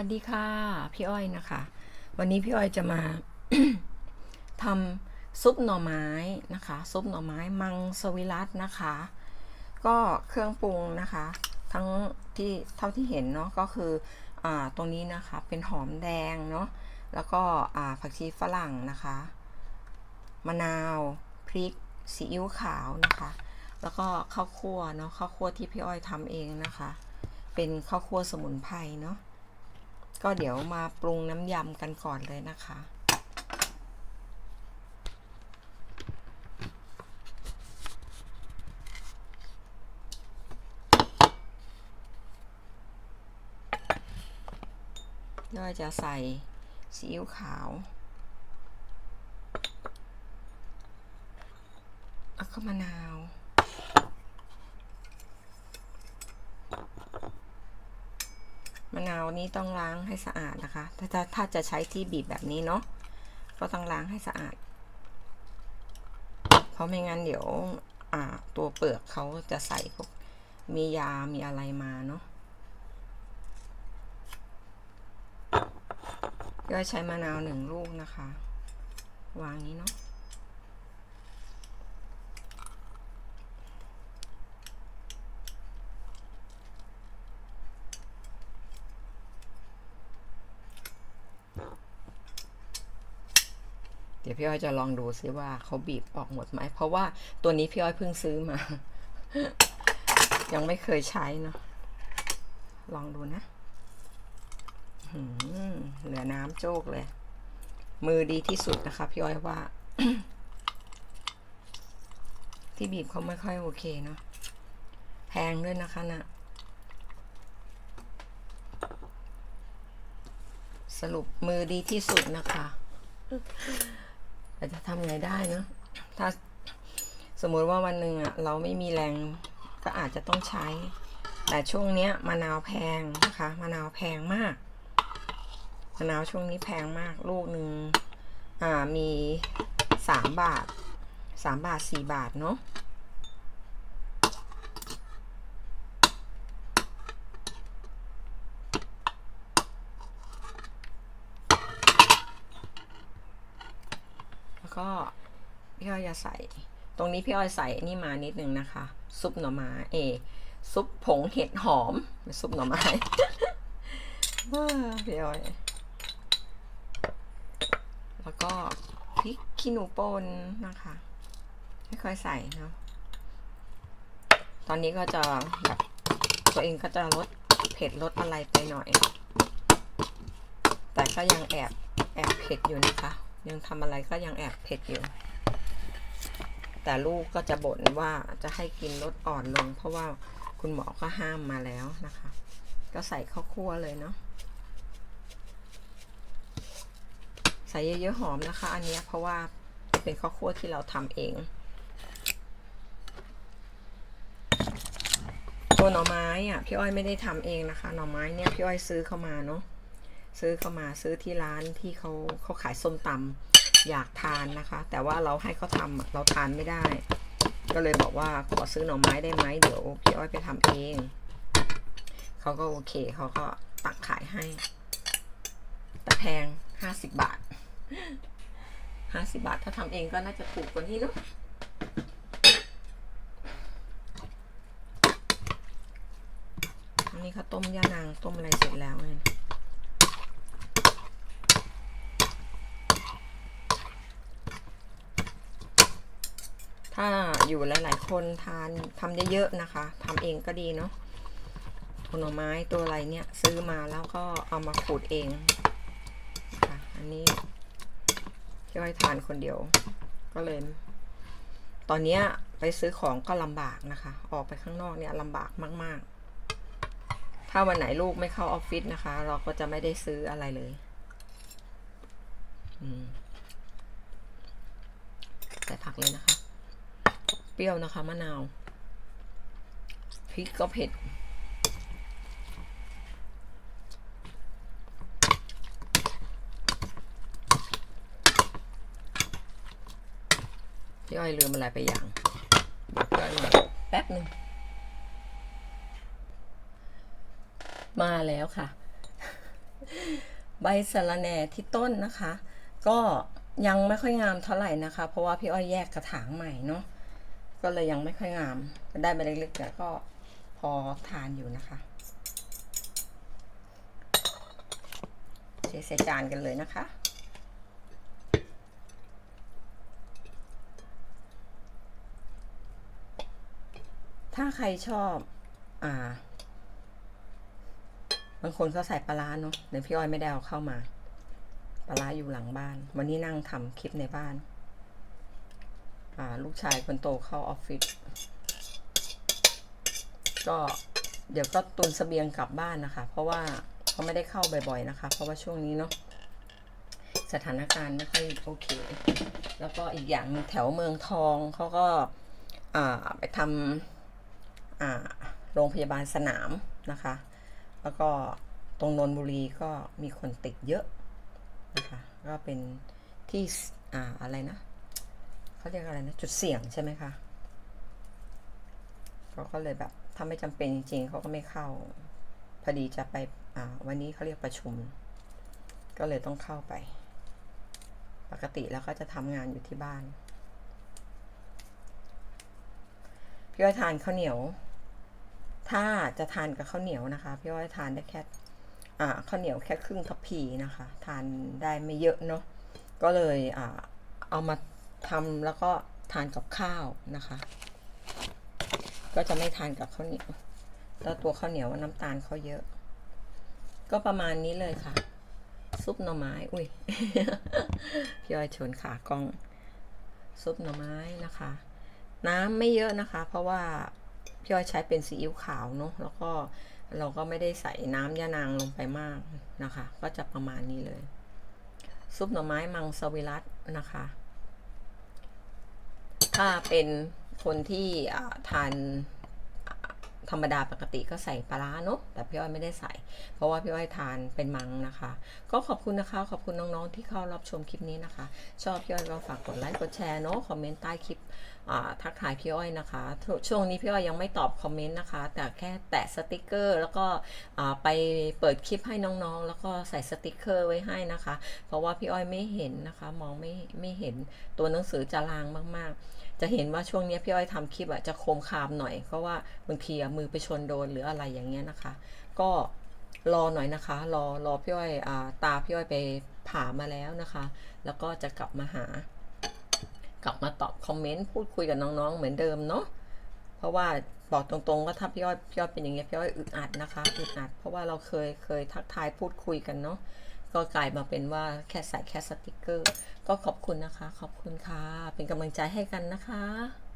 วัสดีค่ะ พี่อ้อยนะคะ วันนี้พี่อ้อยจะมาทำซุปหน่อไม้นะคะ ซุปหน่อไม้มังสวิรัตนะคะ ก็เครื่องปรุงนะคะ ทั้งที่เท่าที่เห็นเนาะก็คืออตรงนี้นะคะเป็นหอมแดงเนาะแล้วก็ผักชีฝรั่งนะคะ มะนาวพริกซีอิ๊วขาวนะคะ แล้วก็ข้าวคั่วเนาะข้าวคั่วที่พี่อ้อยทำเองนะคะ เป็นข้าวคั่วสมุนไพรเนาะ ก็เดี๋ยวมาปรุงน้ำยำกันก่อนเลยนะคะย่อยจะใส่ซีอิ๊วขาว แล้วก็มะนาว มะนาวนี้ต้องล้างให้สะอาดนะคะ ถ้าถ้าถ้าจะใช้ที่บีบแบบนี้เนาะก็ต้องล้างให้สะอาด เพราะไม่งั้นเดี๋ยวอ่าตัวเปลือกเขาจะใส่พวกมียามีอะไรมาเนาะก็ใช้มะนาวหนึ่งลูกนะคะ วางนี้เนาะ ดี๋ยวพี่อ้อยจะลองดูซิว่าเขาบีบออกหมดไหม เพราะว่าตัวนี้พี่อ้อยเพิ่งซื้อมา ยังไม่เคยใช้เนาะลองดูนะเหลือน้ำโจกเลย มือดีที่สุดนะคะพี่อ้อยว่า ที่บีบเขาไม่ค่อยโอเคเนาะแพงด้วยนะคะนะ่ะสรุปมือดีที่สุดนะคะ แต่จะทำไงได้เนาะถ้าสมมุติว่าวันหนึ่งอะเราไม่มีแรงก็อาจจะต้องใช้ แต่ช่วงเนี้ยมะนาวแพงนะคะมะนาวแพงมากมะนาวช่วงนี้แพงมากลูกหนึ่งอ่ามีสามบาทสามบาทสี่บาทเนาะ แล้วก็พี่อ้อยจะใส่ ตรงนี้พี่อ้อยใส่นี่มานิดนึงนะคะ ซุปหน่อไม้เอ ซุปผงเห็ดหอมซุปหน่อไม้พี่อ้อย แล้วก็พริกขี้หนูป่นนะคะค่อยใส่เนาะตอนนี้ก็จะแบบตัวเองก็จะลดเผ็ดลดอะไรไปหน่อย แต่ก็ยังแอบแอบเผ็ดอยู่นะคะ ยังทำอะไรก็ยังแอบเผ็ดอยู่ แต่ลูกก็จะบ่นว่าจะให้กินลดอ่อนลง เพราะว่าคุณหมอก็ห้ามมาแล้วนะคะ ก็ใส่ข้าวคั่วเลยเนาะใส่เยอะๆหอมนะคะ อันนี้เพราะว่าเป็นข้าวคั่วที่เราทำเอง ตัวหน่อไม้อะพี่อ้อยไม่ได้ทำเองนะคะ หน่อไม้เนี่ยพี่อ้อยซื้อเข้ามาเนาะ ซื้อเข้ามาซื้อที่ร้านที่เขาเขาขายส้มตำอยากทานนะคะ แต่ว่าเราให้เขาทำเราทานไม่ได้ ก็เลยบอกว่าขอซื้อหน่อไม้ได้ไหมเดี๋ยวพี่อ้อยไปทำเองเขาก็โอเคเขาก็ตักขายให้ แต่แพงห้าสิบบาทห้าสิบาทถ้าทำเองก็น่าจะถูกกว่านี้เนาะอันนี้เขาต้มย่านางต้มอะไรเสร็จแล้วเลย ถ้าอยู่หลาย ๆ คนทานทำเยอะๆนะคะทำเองก็ดีเนาะผลไม้ตัวอะไรเนี่ย ซื้อมาแล้วก็เอามาขูดเองค่ะอันนี้ที่ไว้ทานคนเดียว ก็เลย ตอนนี้ไปซื้อของก็ลำบากนะคะ ออกไปข้างนอกเนี่ยลำบากมาก ๆ ถ้าวันไหนลูกไม่เข้าออฟฟิศนะคะ เราก็จะไม่ได้ซื้ออะไรเลยใส่ผักเลยนะคะ ปรี้ยวนะคะมะนาว พริกก็เผ็ด พี่อ้อยลืมอะไรไปอย่างบอกพี่อ้อยหน่อยแป๊บหนึ่ง มาแล้วค่ะ ใบสะระแหน่ที่ต้นนะคะ ก็ยังไม่ค่อยงามเท่าไหร่นะคะ เพราะว่าพี่อ้อยแยกกระถางใหม่เนาะ ก็เลยยังไม่ค่อยงาม ได้ใบเล็กๆแต่ก็พอทานอยู่นะคะเทใส่จานกันเลยนะคะ ถ้าใครชอบ อ่า บางคนเขาใส่ปลาร้าเนาะเดี๋ยวพี่อ้อยไม่ได้เอาเข้ามา ปลาร้าอยู่หลังบ้าน วันนี้นั่งทำคลิปในบ้านาลูกชายคนโตเข้าออฟฟิศก็เดี๋ยวก็ตุนเสบียงกลับบ้านนะคะ เพราะว่าเขาไม่ได้เข้าบ่อยๆนะคะ เพราะว่าช่วงนี้เนาะสถานการณ์ไม่ค่อยโอเค แล้วก็อีกอย่างแถวเมืองทองเขาก็าไปทำโรงพยาบาลสนามนะคะ แล้วก็ตรงนนทบุรีก็มีคนติดเยอะนะคะ ก็เป็นที่ออะไรนะ เขาเรียกอะไรนะ จุดเสี่ยงใช่ไหมคะเขาก็เลยแบบถ้าไม่จำเป็นจริงๆเขาก็ไม่เข้า พอดีจะไปอ่าวันนี้เขาเรียกประชุม ก็เลยต้องเข้าไป ปกติแล้วก็จะทำงานอยู่ที่บ้าน พี่อ้อยทานข้าวเหนียว ถ้าจะทานกับข้าวเหนียวนะคะ พี่อ้อยทานได้แค่อ่าข้าวเหนียวแค่ครึ่งทัพพีนะคะ ทานได้ไม่เยอะเนาะก็เลยอ่าเอามา ทำแล้วก็ทานกับข้าวนะคะ ก็จะไม่ทานกับข้าวเหนียวแล้วตัวข้าวเหนียวน้ำตาลเขาเยอะ ก็ประมาณนี้เลยค่ะ ซุปหน่อไม้ อุ้ยพี่อ้อยชนขากล้อง ซุปหน่อไม้นะคะ น้ำไม่เยอะนะคะ เพราะว่าพี่อ้อยใช้เป็นซีอิ๊วขาวเนาะแล้วก็เราก็ไม่ได้ใส่น้ำยานางลงไปมากนะคะ ก็จะประมาณนี้เลย ซุปหน่อไม้มังสวิรัตนะคะ ถ้าเป็นคนที่ทานธรรมดาปกติก็ใส่ปลาร้าเนอะแต่พี่อ้อยไม่ได้ใส่ เพราะว่าพี่อ้อยทานเป็นมังนะคะ ก็ขอบคุณนะคะขอบคุณน้องๆที่เข้ารับชมคลิปนี้นะคะ ชอบพี่อ้อยก็ฝากกดไลค์กดแชร์เนาะคอมเมนต์ใต้คลิปทักทายพี่อ้อยนะคะ ช่วงนี้พี่อ้อยยังไม่ตอบคอมเมนต์นะคะ แต่แค่แตะสติกเกอร์ แล้วก็ไปเปิดคลิปให้น้องๆ แล้วก็ใส่สติกเกอร์ไว้ให้นะคะ เพราะว่าพี่อ้อยไม่เห็นนะคะ มองไม่ไม่เห็นตัวหนังสือจะลางมากๆ จะเห็นว่าช่วงนี้พี่อ้อยทำคลิปอะจะโคมคามหน่อย เพราะว่าบางทีอะมือไปชนโดนหรืออะไรอย่างเงี้ยนะคะ ก็รอหน่อยนะคะ รอรอพี่อ้อยอตาพี่อ้อยไปผ่ามาแล้วนะคะ แล้วก็จะกลับมาหา กลับมาตอบคอมเมนต์พูดคุยกับน้องๆ เหมือนเดิมเนาะเพราะว่าบอกตรงๆว่าถ้าพี่อ้อยพี่อ้อยเป็นอย่างเงี้ยพี่อ้อยอึดอัดนะคะอึดอัด เพราะว่าเราเคยเคยทักทายพูดคุยกันเนาะ ก็กลายมาเป็นว่าแค่ใส่แค่สติกเกอร์ ก็ขอบคุณนะคะ ขอบคุณค่ะ เป็นกำลังใจให้กันนะคะ